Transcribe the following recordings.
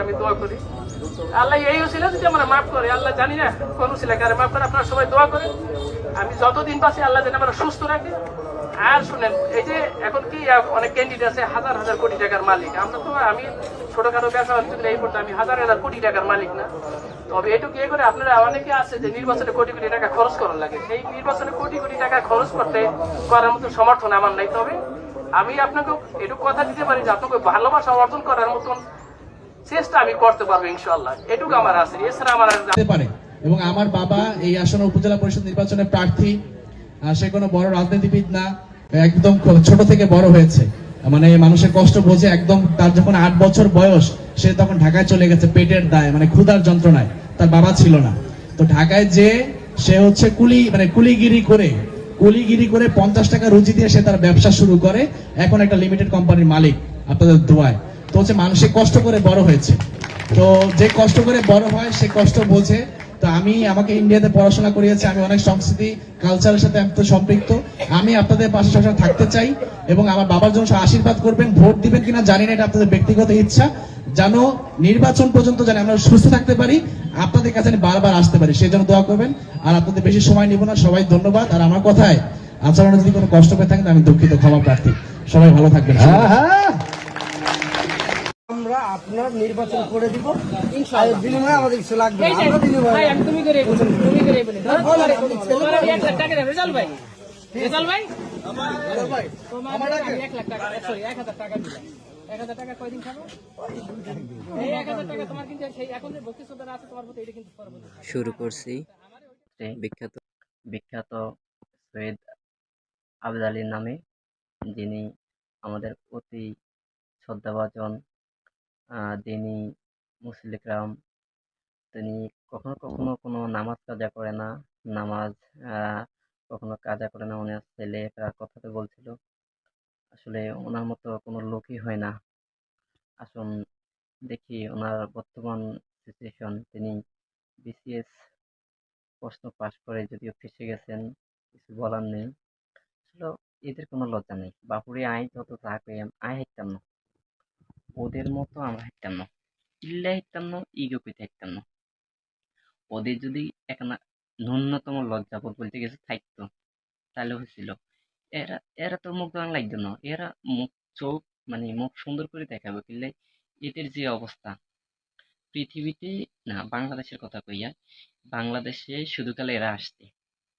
আমি দোয়া করি। আল্লাহ এই ছিল যদি মাফ করে, আল্লাহ জানি না কোন ছিল কারে মাফ করে, আপনারা সবাই দোয়া করেন। আমি যতদিন আল্লাহ যেন আমার সুস্থ রাখে। আর শুনেন, এই যে এখন কি অনেক ক্যান্ডিডেট আছে, হাজার হাজার কোটি টাকার মালিক। আমরা তো, আমি ছোটখাটো ব্যবসা এই আমি হাজার হাজার কোটি টাকার মালিক না। তবে এটুকু ইয়ে করে আপনারা অনেকে আছে যে নির্বাচনে কোটি কোটি টাকা খরচ করার লাগে। সেই নির্বাচনে কোটি কোটি টাকা খরচ করতে করার মতো সমর্থন আমার নাই। তবে আমি আপনাকে এটুকু কথা দিতে পারি যে আপনাকে ভালোবাসা অর্জন করার মতন চেষ্টা আমি করতে পারব ইনশাল্লাহ এটুকু আমার আছে, এছাড়া আমার এবং আমার বাবা এই উপজেলা পরিষদ নির্বাচনে প্রার্থী সে কোনো বড় রাজনীতিবিদ না, একদম ছোট থেকে বড় হয়েছে। মানে মানুষের কষ্ট বোঝে একদম তার যখন আট বছর বয়স, সে তখন ঢাকায় চলে গেছে পেটের দায় মানে ক্ষুধার যন্ত্রণায়। তার বাবা ছিল না। তো ঢাকায় যে সে হচ্ছে কুলি মানে কুলিগিরি করে কুলিগিরি করে পঞ্চাশ টাকা রুজি দিয়ে সে তার ব্যবসা শুরু করে। এখন একটা লিমিটেড কোম্পানির মালিক আপনাদের দোয়ায়। তো হচ্ছে মানুষে কষ্ট করে বড় হয়েছে। তো যে কষ্ট করে বড় হয়, সে কষ্ট বোঝে। তো আমি, আমাকে ইন্ডিয়াতে পড়াশোনা করিয়েছে, আমি অনেক সংস্কৃতি কালচারের সাথে আমি তো সম্পৃক্ত। আমি আপনাদের পাশে সবসময় থাকতে চাই এবং আমার বাবার জন্য আশীর্বাদ করবেন। ভোট দিবেন কিনা জানি না, এটা আপনাদের ব্যক্তিগত ইচ্ছা। যেন নির্বাচন পর্যন্ত যেন আমরা সুস্থ থাকতে পারি, আপনাদের কাছে বারবার আসতে পারি। সেই জন্য দোয়া করবেন। আর আপনাদের বেশি সময় নিব না, সবাই ধন্যবাদ। আর আমার কথায়, আচরণে যদি কোনো কষ্ট পেয়ে থাকেন আমি দুঃখিত, ক্ষমা প্রার্থী। সবাই ভালো থাকবেন। আমরা আপনার নির্বাচন করে দিব বিনিময়ে আমাদের কিছু লাগবে না। আমরা বিনিময়ে ভাই, আমি তুমি করে বলি, তুমি করে বলি। ধরো, তোমার তোমার আমি এক লাখ টাকা দেবো, রেজাল ভাই। রেজাল ভাই? তোমার আমি এক লাখ টাকা, sorry, এক হাজার টাকা দিলাম। এক হাজার টাকা কয়দিন খাব? এই এক হাজার টাকা তোমার কিন্তু সেই এখন যে ভক্তি শ্রদ্ধাটা আছে তোমার প্রতি এটা কিন্তু শুরু করছি বিখ্যাত বিখ্যাত সৈয়দ আবদ আলীর নামে যিনি আমাদের অতি শ্রদ্ধাভাজন যিনি মুসলিকরাম তিনি কখনো কখনো কোনো নামাজ কাজা করে না। নামাজ কখনো কাজা করে না। ওনার ছেলে তার কথাতে বলছিল, আসলে ওনার মতো কোনো লোকই হয় না। আসুন দেখি ওনার বর্তমান সিচুয়েশন তিনি বিসিএস প্রশ্ন পাশ করে যদিও ফেসে গেছেন, কিছু বলার নেই। আসলে এদের কোনো লজ্জা নেই। বাপুরে আই যত কই আই হাইতাম না। ওদের মতো আমরা হাইতাম না। ইল্লা হাইতাম না ইগো কইতে হাইতাম না। ওদের যদি একনা ন্যূনতম লজ্জাবোধ বলতে গেছে থাকতো, তাহলে হয়েছিল। এরা এরা তো মুখ দেওয়া লাগতো না। এরা মুখ, চোখ মানে মুখ সুন্দর করে দেখাবে কিনলে এদের যে অবস্থা, পৃথিবীতে না, বাংলাদেশের কথা কইয়া বাংলাদেশে শুধু কালে এরা আসছে।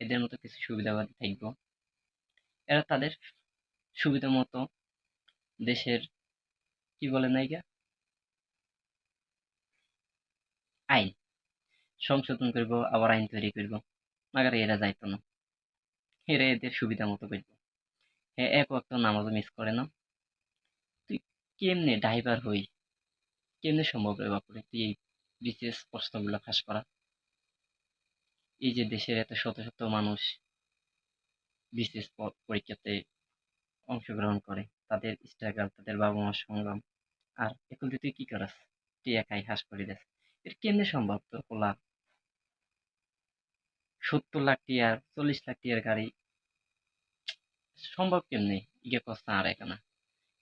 এদের মতো কিছু সুবিধাবাদী থাকব। এরা তাদের সুবিধা মতো দেশের কি বলে নাইগা আইন। সংশোধন করব, আবার আইন তৈরি করব। মাগার এরা যাইতো না। এরা এদের সুবিধা মতো করব। হ্যাঁ এক ওয়াক্ত নামাজও মিস করে না। তুই কেমনে ড্রাইভার হই? কেমনে সম্ভব রে বাপুরে? তুই এই বিশেষ প্রশ্নগুলো ফাঁস করা। এই যে দেশের এত শত শত মানুষ বিশেষ পরীক্ষাতে অংশগ্রহণ করে, তাদের স্ট্রাগল তাদের বাবা মার সংগ্রাম। আর এখন তুই কি করাস? তুই একাই হাস করে দেস এটা কেমনে সম্ভব তোর পোলা? সত্তর লাখ টিয়ার, চল্লিশ লাখ টিয়ার গাড়ি। সম্ভব কেমনে? ইয়ে কষ্ট আর এখানে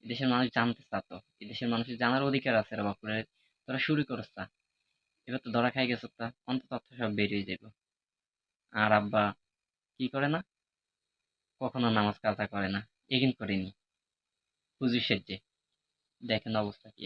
দেশের মানুষ জানতে চাতো দেশের মানুষের জানার অধিকার আছে রে বাপুরে। তোরা শুরু করছ তা। এবার তো ধরা খাই গেছ তা। অন্তত তথ্য সব বেরিয়ে যাবে আর আব্বা কি করে না? কখনো নামাজ কাজা করে না। এগিন করেনি। হুজুর সেজে। দেখেন অবস্থা কি